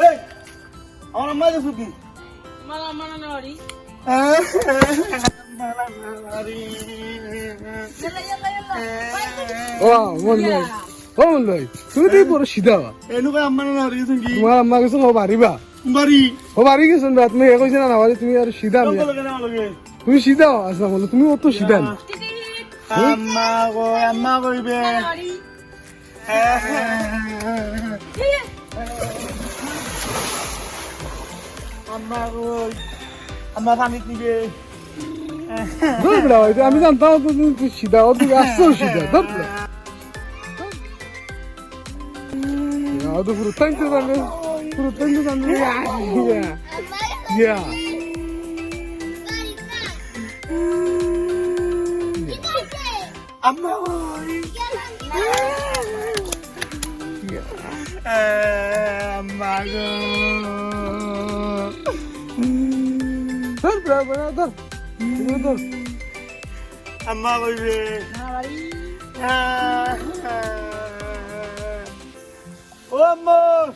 এই আমার আম্মা যে মালা মালা তুমি সিধা। আম্মা তুমি তোমার আম্মা হব পারিবা বাড়ি হব পারি কিছু না 엠마고 엠마고 이베 엠마고 엠마 삼이 이베 Dobra, ale ja mi tam tam to się da, od druga co się da, dobra. Ja, do frutenty tam jest, frutenty tam jest, ja, ja, ja. Ama oy. Ama Dur bırak bana dur. Dur dur. Ama oy be. Ama.